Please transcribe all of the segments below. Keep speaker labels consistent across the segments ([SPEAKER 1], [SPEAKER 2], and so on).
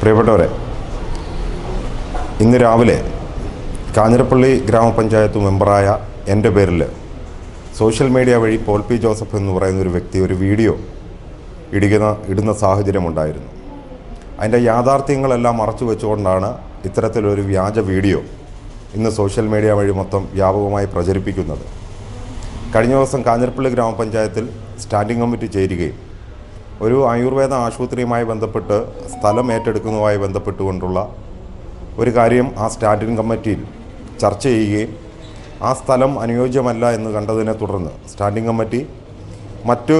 [SPEAKER 1] പ്രിയപ്പെട്ടവരെ ഇന്ന് രാവിലെ കാഞ്ഞിരപ്പള്ളി ഗ്രാമപഞ്ചായത്ത് മെമ്പറായ എന്റെ പേരിൽ സോഷ്യൽ മീഡിയ വഴി പോൾ പി ജോസഫ് എന്ന് പറയുന്ന ഒരു വ്യക്തി ഒരു വീഡിയോ ഇടുന്ന ഇടുന്ന സാഹചര്യമുണ്ടായിരുന്നു അതിന്റെ യാഥാർത്ഥ്യങ്ങളെല്ലാം മറച്ചു വെച്ചുകൊണ്ടാണ് ഇത്തരത്തിലൊരു വ്യാജ വീഡിയോ ഇന്ന് സോഷ്യൽ മീഡിയ വഴി മൊത്തം വ്യാപകമായി പ്രചരിപ്പിക്കുന്നത്. കഴിഞ്ഞ ദിവസം കാഞ്ഞിരപ്പള്ളി ഗ്രാമപഞ്ചായത്തിൽ സ്റ്റാൻഡിംഗ് കമ്മിറ്റി ചേരുകയും ഒരു ആയുർവേദ ആശുപത്രിയുമായി ബന്ധപ്പെട്ട് സ്ഥലം ഏറ്റെടുക്കുന്നതുമായി ബന്ധപ്പെട്ടുകൊണ്ടുള്ള ഒരു കാര്യം ആ സ്റ്റാൻഡിംഗ് കമ്മിറ്റിയിൽ ചർച്ച ചെയ്യുകയും ആ സ്ഥലം അനുയോജ്യമല്ല എന്ന് കണ്ടതിനെ തുടർന്ന് സ്റ്റാൻഡിംഗ് കമ്മിറ്റി മറ്റ്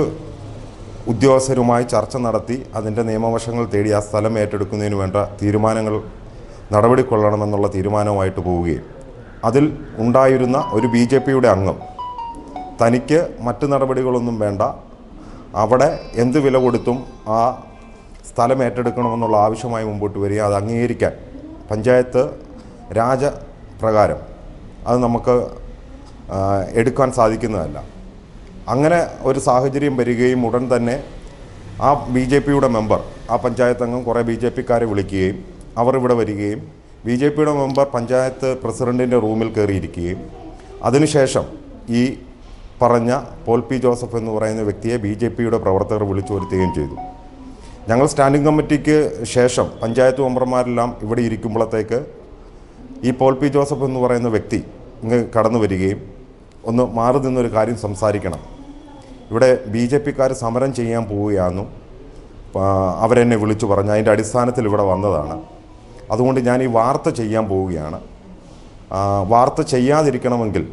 [SPEAKER 1] ഉദ്യോഗസ്ഥരുമായി ചർച്ച നടത്തി അതിന്റെ നിയമവശങ്ങൾ തേടി ആ സ്ഥലം ഏറ്റെടുക്കുന്നതിന് വേണ്ട തീരുമാനങ്ങൾ നടപടിക്കൊള്ളണമെന്നുള്ള തീരുമാനവുമായിട്ട് പോവുകയും. അതിൽ ഉണ്ടായിരുന്ന ഒരു ബി ജെ പിയുടെ അംഗം തനിക്ക് മറ്റ് നടപടികളൊന്നും വേണ്ട അവിടെ എന്ത് വില കൊടുത്തും ആ സ്ഥലം ഏറ്റെടുക്കണമെന്നുള്ള ആവശ്യമായി മുമ്പോട്ട് വരിക. അത് അംഗീകരിക്കാൻ. പഞ്ചായത്ത് രാജപ്രകാരം അത് നമുക്ക് എടുക്കാൻ സാധിക്കുന്നതല്ല. അങ്ങനെ ഒരു സാഹചര്യം വരികയും ഉടൻ തന്നെ ആ ബി ജെ പിയുടെ മെമ്പർ ആ പഞ്ചായത്ത് അംഗം കുറേ ബി ജെ പിക്കാരെ വിളിക്കുകയും അവർ ഇവിടെ വരികയും ബി ജെ പിയുടെ മെമ്പർ പഞ്ചായത്ത് പ്രസിഡന്റിന്റെ റൂമിൽ കയറിയിരിക്കുകയും. അതിനുശേഷം ഈ പറഞ്ഞ പോൾ പി ജോസഫ് എന്ന് പറയുന്ന വ്യക്തിയെ ബി ജെ പിയുടെ പ്രവർത്തകർ വിളിച്ചു വരുത്തുകയും ചെയ്തു. ഞങ്ങൾ സ്റ്റാൻഡിംഗ് കമ്മിറ്റിക്ക് ശേഷം പഞ്ചായത്ത് മെമ്പർമാരെല്ലാം ഇവിടെ ഇരിക്കുമ്പോഴത്തേക്ക് ഈ പോൾ പി ജോസഫ് എന്ന് പറയുന്ന വ്യക്തി ഇങ്ങ് കടന്നു വരികയും ഒന്ന് മാറി നിന്നൊരു കാര്യം സംസാരിക്കണം. ഇവിടെ ബി ജെ പിക്കാർ സമരം ചെയ്യാൻ പോവുകയാണെന്നും അവരെന്നെ വിളിച്ചു പറഞ്ഞു. അതിന്റെ അടിസ്ഥാനത്തിൽ ഇവിടെ വന്നതാണ്. അതുകൊണ്ട് ഞാൻ ഈ വാർത്ത ചെയ്യാൻ പോവുകയാണ്. വാർത്ത ചെയ്യാതിരിക്കണമെങ്കിൽ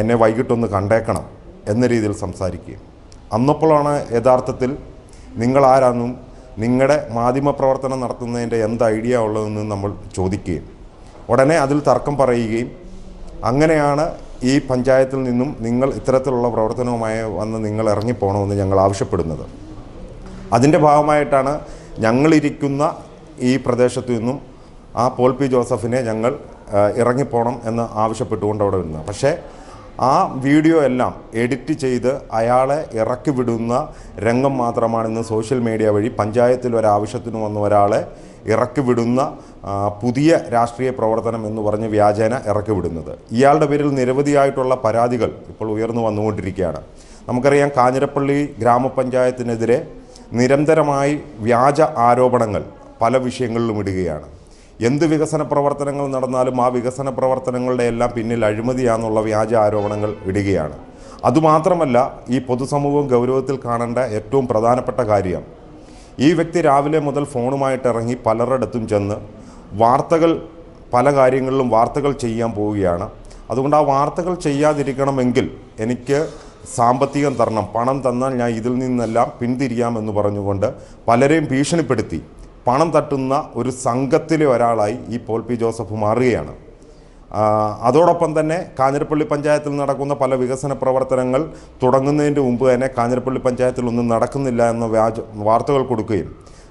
[SPEAKER 1] എന്നെ വൈകിട്ടൊന്ന് കണ്ടേക്കണം. എന്ന രീതിയിൽ സംസാരിക്കുകയും. അന്നപ്പോഴാണ് യഥാർത്ഥത്തിൽ നിങ്ങളാരാന്നും നിങ്ങളുടെ മാധ്യമപ്രവർത്തനം നടത്തുന്നതിന്റെ എന്ത് ഐഡിയ ഉള്ളതെന്ന് നമ്മൾ ചോദിക്കുകയും. ഉടനെ അതിൽ തർക്കം പറയുകയും അങ്ങനെയാണ് ഈ പഞ്ചായത്തിൽ നിന്നും നിങ്ങൾ ഇത്തരത്തിലുള്ള പ്രവർത്തനവുമായി വന്ന് നിങ്ങൾ ഇറങ്ങിപ്പോകണമെന്ന് ഞങ്ങൾ ആവശ്യപ്പെടുന്നത്. അതിന്റെ ഭാഗമായിട്ടാണ് ഞങ്ങളിരിക്കുന്ന ഈ പ്രദേശത്തു നിന്നും ആ പോൾ പി ജോസഫിനെ ഞങ്ങൾ ഇറങ്ങിപ്പോകണം എന്ന് ആവശ്യപ്പെട്ടുകൊണ്ട് അവിടെ വരുന്നത്. പക്ഷേ ആ വീഡിയോ എല്ലാം എഡിറ്റ് ചെയ്ത് അയാളെ ഇറക്കി വിടുന്ന രംഗം മാത്രമാണ് ഇന്ന് സോഷ്യൽ മീഡിയ വഴി പഞ്ചായത്തിൽ ഒരാവശ്യത്തിന് വന്ന ഒരാളെ ഇറക്കി വിടുന്ന പുതിയ രാഷ്ട്രീയ പ്രവർത്തനം എന്ന് പറഞ്ഞ് വ്യാജേന ഇറക്കി വിടുന്നത്. ഇയാളുടെ പേരിൽ നിരവധിയായിട്ടുള്ള പരാതികൾ ഇപ്പോൾ ഉയർന്നു വന്നുകൊണ്ടിരിക്കുകയാണ്. നമുക്കറിയാം കാഞ്ഞിരപ്പള്ളി ഗ്രാമപഞ്ചായത്തിനെതിരെ നിരന്തരമായി വ്യാജ ആരോപണങ്ങൾ പല വിഷയങ്ങളിലും ഇടുകയാണ്. എന്ത് വികസന പ്രവർത്തനങ്ങൾ നടന്നാലും ആ വികസന പ്രവർത്തനങ്ങളുടെ എല്ലാം പിന്നിൽ അഴിമതിയാണെന്നുള്ള വ്യാജ ആരോപണങ്ങൾ ഇടുകയാണ്. അതുമാത്രമല്ല ഈ പൊതുസമൂഹം ഗൗരവത്തിൽ കാണേണ്ട ഏറ്റവും പ്രധാനപ്പെട്ട കാര്യം ഈ വ്യക്തി രാവിലെ മുതൽ ഫോണുമായിട്ട് ഇറങ്ങി പലരിടത്തും ചെന്ന് വാർത്തകൾ പല കാര്യങ്ങളിലും വാർത്തകൾ ചെയ്യാൻ പോവുകയാണ്. അതുകൊണ്ട് ആ വാർത്തകൾ ചെയ്യാതിരിക്കണമെങ്കിൽ എനിക്ക് സാമ്പത്തികം തരണം പണം തന്നാൽ ഞാൻ ഇതിൽ നിന്നെല്ലാം പിന്തിരിയാമെന്ന് പറഞ്ഞുകൊണ്ട് പലരെയും ഭീഷണിപ്പെടുത്തി. പണം തട്ടുന്ന ഒരു സംഘത്തിലെ ഒരാളായി ഈ പോൾ പി ജോസഫ് മാറുകയാണ്. അതോടൊപ്പം തന്നെ കാഞ്ഞിരപ്പള്ളി പഞ്ചായത്തിൽ നടക്കുന്ന പല വികസന പ്രവർത്തനങ്ങൾ തുടങ്ങുന്നതിന്റെ മുമ്പ് തന്നെ കാഞ്ഞിരപ്പള്ളി പഞ്ചായത്തിൽ ഒന്നും നടക്കുന്നില്ല എന്ന വ്യാജ വാർത്തകൾ കൊടുക്കുകയും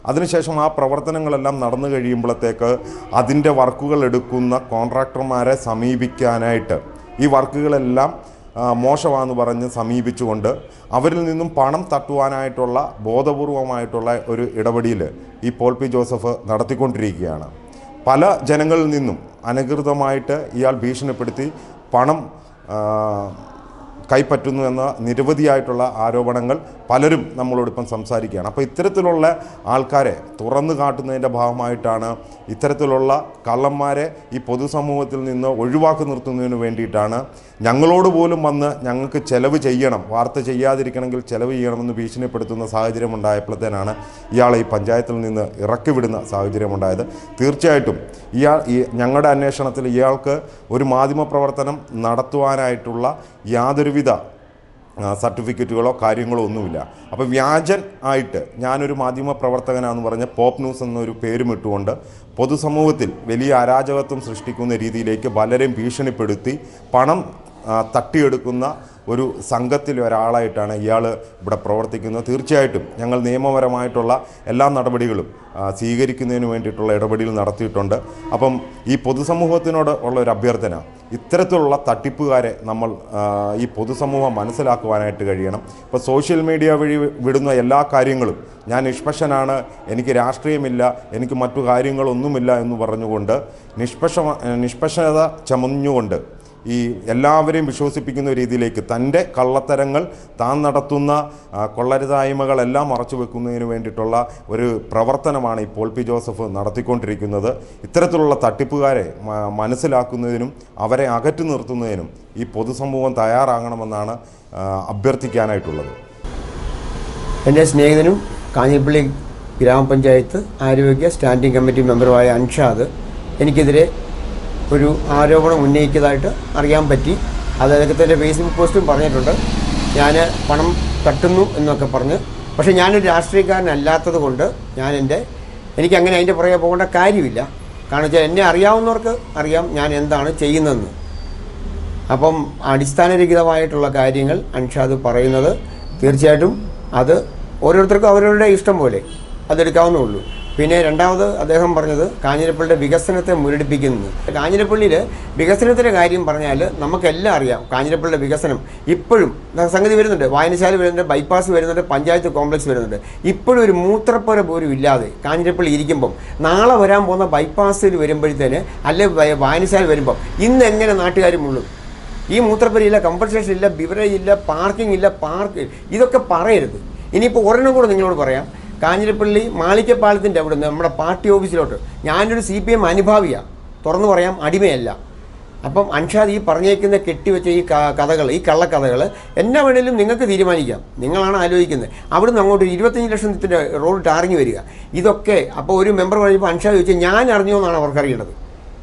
[SPEAKER 1] അതിനുശേഷം ആ പ്രവർത്തനങ്ങളെല്ലാം നടന്നു കഴിയുമ്പോഴത്തേക്ക് അതിന്റെ വർക്കുകൾ എടുക്കുന്ന കോൺട്രാക്ടർമാരെ സമീപിക്കാനായിട്ട് ഈ വർക്കുകളെല്ലാം മോശമാണെന്ന് പറഞ്ഞ് സമീപിച്ചുകൊണ്ട് അവരിൽ നിന്നും പണം തട്ടുവാനായിട്ടുള്ള ബോധപൂർവമായിട്ടുള്ള ഒരു ഇടപെടിയിൽ ഈ പോൾ പി ജോസഫ് നടത്തിക്കൊണ്ടിരിക്കുകയാണ്. പല ജനങ്ങളിൽ നിന്നും അനധികൃതമായിട്ട് ഇയാൾ ഭീഷണിപ്പെടുത്തി പണം കൈപ്പറ്റുന്നു എന്ന നിരവധിയായിട്ടുള്ള ആരോപണങ്ങൾ പലരും നമ്മളോടിപ്പം സംസാരിക്കുകയാണ്. അപ്പോൾ ഇത്തരത്തിലുള്ള ആൾക്കാരെ തുറന്നു കാട്ടുന്നതിന്റെ ഭാഗമായിട്ടാണ് ഇത്തരത്തിലുള്ള കള്ളന്മാരെ ഈ പൊതുസമൂഹത്തിൽ നിന്ന് ഒഴിവാക്കി നിർത്തുന്നതിന് വേണ്ടിയിട്ടാണ് ഞങ്ങളോട് പോലും വന്ന് ഞങ്ങൾക്ക് ചെലവ് ചെയ്യണം വാർത്ത ചെയ്യാതിരിക്കണമെങ്കിൽ ചെലവ് ചെയ്യണമെന്ന് ഭീഷണിപ്പെടുത്തുന്ന സാഹചര്യം ഉണ്ടായപ്പോഴത്തേനാണ് ഇയാളെ ഈ പഞ്ചായത്തിൽ നിന്ന് ഇറക്കി വിടുന്ന സാഹചര്യമുണ്ടായത് തീർച്ചയായിട്ടും ഇയാൾ ഈ ഞങ്ങളുടെ അന്വേഷണത്തിൽ ഇയാൾക്ക് ഒരു മാധ്യമപ്രവർത്തനം നടത്തുവാനായിട്ടുള്ള യാതൊരുവിധ സർട്ടിഫിക്കറ്റുകളോ കാര്യങ്ങളോ ഒന്നുമില്ല. അപ്പോൾ വ്യാജൻ ആയിട്ട് ഞാനൊരു മാധ്യമ പ്രവർത്തകനാന്ന് പറഞ്ഞ പോപ്പ് ന്യൂസ് എന്നൊരു പേരും ഇട്ടുകൊണ്ട് പൊതുസമൂഹത്തിൽ വലിയ അരാജകത്വം സൃഷ്ടിക്കുന്ന രീതിയിലേക്ക് പലരെയും ഭീഷണിപ്പെടുത്തി പണം തട്ടിയെടുക്കുന്ന ഒരു സംഘത്തിലെ ഒരാളായിട്ടാണ് ഇയാൾ ഇവിടെ പ്രവർത്തിക്കുന്നത്. തീർച്ചയായിട്ടും ഞങ്ങൾ നിയമപരമായിട്ടുള്ള എല്ലാ നടപടികളും സ്വീകരിക്കുന്നതിന് വേണ്ടിയിട്ടുള്ള ഇടപെടൽ നടത്തിയിട്ടുണ്ട്. അപ്പം ഈ പൊതുസമൂഹത്തിനോട് ഉള്ള ഒരു അഭ്യർത്ഥന ഇത്തരത്തിലുള്ള തട്ടിപ്പുകാരെ നമ്മൾ ഈ പൊതുസമൂഹം മനസ്സിലാക്കുവാനായിട്ട് കഴിയണം. ഇപ്പോൾ സോഷ്യൽ മീഡിയ വഴി വിടുന്ന എല്ലാ കാര്യങ്ങളും ഞാൻ നിഷ്പക്ഷനാണ് എനിക്ക് രാഷ്ട്രീയമില്ല എനിക്ക് മറ്റു കാര്യങ്ങളൊന്നുമില്ല എന്ന് പറഞ്ഞുകൊണ്ട് നിഷ്പക്ഷ നിഷ്പക്ഷത ചമഞ്ഞുകൊണ്ട് ഈ എല്ലാവരെയും വിശ്വസിപ്പിക്കുന്ന രീതിയിലേക്ക് തന്റെ കള്ളത്തരങ്ങൾ താൻ നടത്തുന്ന കൊള്ളരുതായ്മകളെല്ലാം മറച്ചു വെക്കുന്നതിന് വേണ്ടിയിട്ടുള്ള ഒരു പ്രവർത്തനമാണ് ഈ പോൾ പി ജോസഫ് നടത്തിക്കൊണ്ടിരിക്കുന്നത്. ഇത്തരത്തിലുള്ള തട്ടിപ്പുകാരെ മനസ്സിലാക്കുന്നതിനും അവരെ അകറ്റി നിർത്തുന്നതിനും ഈ പൊതുസമൂഹം തയ്യാറാകണമെന്നാണ് അഭ്യർത്ഥിക്കാനായിട്ടുള്ളത്.
[SPEAKER 2] എന്റെ സ്നേഹിതനും കാഞ്ഞിരപ്പള്ളി ഗ്രാമപഞ്ചായത്ത് ആരോഗ്യ സ്റ്റാൻഡിംഗ് കമ്മിറ്റി മെമ്പറുമായ അൻഷാദ് എനിക്കെതിരെ ഒരു ആരോപണം ഉന്നയിക്കതായിട്ട് അറിയാൻ പറ്റി. അത് അദ്ദേഹത്തിന്റെ ഫേസ്ബുക്ക് പോസ്റ്റും പറഞ്ഞിട്ടുണ്ട്. ഞാൻ പണം തട്ടുന്നു എന്നൊക്കെ പറഞ്ഞ്. പക്ഷേ ഞാനൊരു രാഷ്ട്രീയക്കാരനല്ലാത്തത് കൊണ്ട് ഞാൻ എന്റെ എനിക്ക് അങ്ങനെ അതിന്റെ പുറകെ പോകേണ്ട കാര്യമില്ല. കാരണം വെച്ചാൽ എന്നെ അറിയാവുന്നവർക്ക് അറിയാം ഞാൻ എന്താണ് ചെയ്യുന്നതെന്ന്. അപ്പം അടിസ്ഥാനരഹിതമായിട്ടുള്ള കാര്യങ്ങൾ അൻഷാദ് പറയുന്നത് തീർച്ചയായിട്ടും അത് ഓരോരുത്തർക്കും അവരവരുടെ ഇഷ്ടം പോലെ അതെടുക്കാവുന്നേ ഉള്ളൂ. പിന്നെ രണ്ടാമത് അദ്ദേഹം പറഞ്ഞത് കാഞ്ഞിരപ്പള്ളിയുടെ വികസനത്തെ മുരടിപ്പിക്കുന്നത് കാഞ്ഞിരപ്പള്ളിയിൽ വികസനത്തിന്റെ കാര്യം പറഞ്ഞാൽ നമുക്കെല്ലാം അറിയാം കാഞ്ഞിരപ്പള്ളിയുടെ വികസനം. ഇപ്പോഴും സംഗതി വരുന്നുണ്ട്. വായനശാല വരുന്നുണ്ട് ബൈപ്പാസ് വരുന്നുണ്ട് പഞ്ചായത്ത് കോംപ്ലക്സ് വരുന്നുണ്ട്. ഇപ്പോഴും ഒരു മൂത്രപ്പുര പോലും ഇല്ലാതെ കാഞ്ഞിരപ്പള്ളി ഇരിക്കുമ്പം നാളെ വരാൻ പോകുന്ന ബൈപ്പാസിൽ വരുമ്പോഴത്തേന് അല്ലെ വായനശാല വരുമ്പം ഇന്ന് എങ്ങനെ നാട്ടുകാരുമുള്ളൂ മുള്ളും? ഈ മൂത്രപ്പുരയില്ല കമ്പൻസേഷൻ ഇല്ല ഇല്ല പാർക്കിംഗ് ഇല്ല പാർക്ക് ഇതൊക്കെ പറയരുത്. ഇനിയിപ്പോൾ ഒരെണ്ണം കൂടെ നിങ്ങളോട് പറയാം. കാഞ്ഞിരപ്പള്ളി മാളിക്കപ്പാലത്തിന്റെ അവിടെ നിന്ന് നമ്മുടെ പാർട്ടി ഓഫീസിലോട്ട്. ഞാനൊരു സി പി എം അനുഭാവിയാണ് തുറന്നു പറയാം അടിമയല്ല. അപ്പം അൻഷാദ് ഈ പറഞ്ഞേക്കുന്ന കെട്ടിവെച്ച ഈ കഥകൾ ഈ കള്ളക്കഥകൾ എന്നെ വേണേലും നിങ്ങൾക്ക് തീരുമാനിക്കാം. നിങ്ങളാണ് ആലോചിക്കുന്നത്. അവിടുന്ന് അങ്ങോട്ട് ഇരുപത്തഞ്ച് ലക്ഷത്തിന്റെ റോഡ് ടാറിഞ്ഞ് വരിക. ഇതൊക്കെ അപ്പോൾ ഒരു മെമ്പർ പറയുമ്പോൾ അൻഷാദ് ചോദിച്ചാൽ ഞാൻ അറിഞ്ഞോ എന്നാണ് അവർക്ക് അറിയേണ്ടത്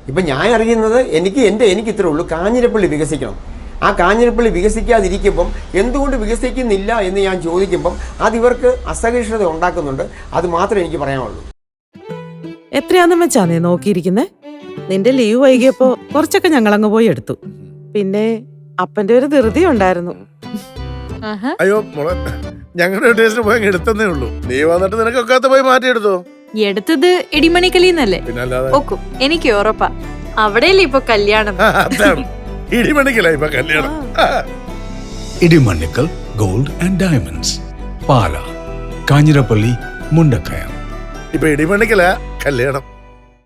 [SPEAKER 2] ഇപ്പം ഞാൻ അറിയുന്നത് എനിക്ക് എന്റെ എനിക്ക് ഇത്രേ ഉള്ളൂ. കാഞ്ഞിരപ്പള്ളി വികസിക്കണം. ആ കാഞ്ഞിരപ്പള്ളി വികസിക്കാതിരിക്കുമ്പം എന്തുകൊണ്ട് വികസിക്കുന്നില്ല എന്ന് ഞാൻ ചോദിക്കുമ്പം അത് ഇവർക്ക് അസഹിഷ്ണുത ഉണ്ടാക്കുന്നുണ്ട്. അത് മാത്രമേ എനിക്ക് പറയാനുള്ളൂ.
[SPEAKER 3] എത്രയാന്നും വെച്ചാ നീ നോക്കിയിരിക്കുന്നേ? നിന്റെ ലീവ് വൈകിയപ്പോ കുറച്ചൊക്കെ ഞങ്ങൾ ഞങ്ങളങ്ങ് പോയി എടുത്തു. പിന്നെ അപ്പന്റെ ഒരു ധൃതി ഉണ്ടായിരുന്നു.
[SPEAKER 4] അയ്യോ മോളെ ഞങ്ങളുടെ ടേസ്റ്റ് പോയി അങ്ങ് എടുത്തന്നേ ഉള്ളൂ. നീ വന്നിട്ട് നിനക്കൊക്കാത്ത പോയി മാറ്റിയെടുത്തോ?
[SPEAKER 5] എടുത്തത് ഇടിമണിക്കലിന്നല്ലേ? എനിക്ക് ഉറപ്പാ. അവിടെയല്ലേ ഇപ്പൊ കല്യാണം?
[SPEAKER 4] ഇപ്പൊ കല്യാണം.
[SPEAKER 6] Idimannickal gold and diamonds Pala Kanjirappally Mundakayam.
[SPEAKER 4] ഇപ്പൊ ഇടിമണിക്കല കല്യാണം.